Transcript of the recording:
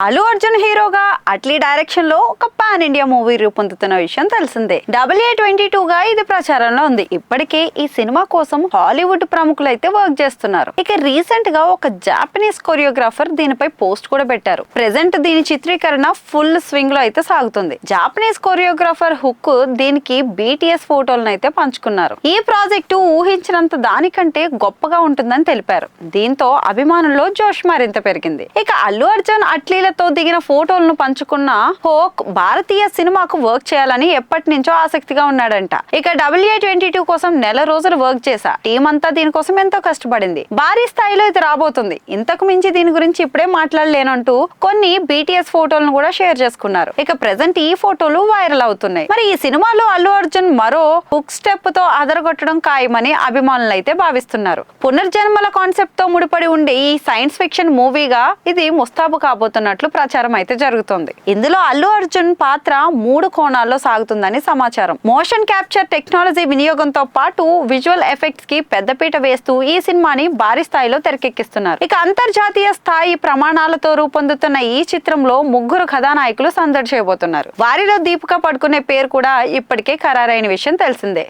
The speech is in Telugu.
అల్లు అర్జున్ హీరోగా అట్లీ డైరెక్షన్లో ఒక పాన్ ఇండియా మూవీ రూపొందుతున్న విషయం తెలిసిందే. డబుల్ ఏ ట్వంటీ టూ గా ఇది ప్రచారంలో ఉంది. ఇప్పటికే ఈ సినిమా కోసం హాలీవుడ్ ప్రముఖులు అయితే వర్క్ చేస్తున్నారు. ఇక రీసెంట్గా ఒక జాపనీస్ కొరియోగ్రాఫర్ దీనిపై పోస్ట్ కూడా పెట్టారు. ప్రెసెంట్ దీని చిత్రీకరణ ఫుల్ స్వింగ్లో అయితే సాగుతుంది. జాపనీస్ కొరియోగ్రాఫర్ హుక్ దీనికి బీటీఎస్ ఫోటోలను అయితే పంచుకున్నారు. ఈ ప్రాజెక్టు ఊహించినంత దానికంటే గొప్పగా ఉంటుందని తెలిపారు. దీంతో అభిమానుల్లో జోష్ మరింత పెరిగింది. ఇక అల్లు అర్జున్ అట్లీలతో దిగిన ఫోటోలను పంచుకున్న హోక్ భారత భారతీయ సినిమాకు వర్క్ చేయాలని ఎప్పటి నుంచో ఆసక్తిగా ఉన్నాడంట. ఇక డబ్ల్యూఏ ట్వంటీ టూ కోసం నెల రోజులు వర్క్ చేశా. టీం అంతా దీనికోసం ఎంతో కష్టపడింది. భారీ స్థాయిలో ఇది రాబోతుంది. ఇంతకు మించి దీని గురించి ఇప్పుడే మాట్లాడలేనంటూ కొన్ని బీటీఎస్ ఫోటోలను కూడా షేర్ చేసుకున్నారు. ఇక ప్రెసెంట్ ఈ ఫోటోలు వైరల్ అవుతున్నాయి. మరి ఈ సినిమాలో అల్లు అర్జున్ మరో హుక్ స్టెప్తో అదరగొట్టడం ఖాయమని అభిమానులు అయితే భావిస్తున్నారు. పునర్జన్మల కాన్సెప్ట్తో ముడిపడి ఉండే ఈ సైన్స్ ఫిక్షన్ మూవీగా ఇది ముస్తాబు కాబోతున్నట్లు ప్రచారం అయితే జరుగుతోంది. ఇందులో అల్లు అర్జున్ పాత్ర మూడు కోణాల్లో సాగుతుందని సమాచారం. మోషన్ క్యాప్చర్ టెక్నాలజీ వినియోగంతో పాటు విజువల్ ఎఫెక్ట్స్కి పెద్దపీట వేస్తూ ఈ సినిమాని భారీ స్థాయిలో తెరకెక్కిస్తున్నారు. ఇక అంతర్జాతీయ స్థాయి ప్రమాణాలతో రూపొందుతున్న ఈ చిత్రంలో ముగ్గురు కథానాయకులు సందడి చేయబోతున్నారు. వారిలో దీపిక పడుకునే పేరు కూడా ఇప్పటికే ఖరారైన విషయం తెలిసిందే.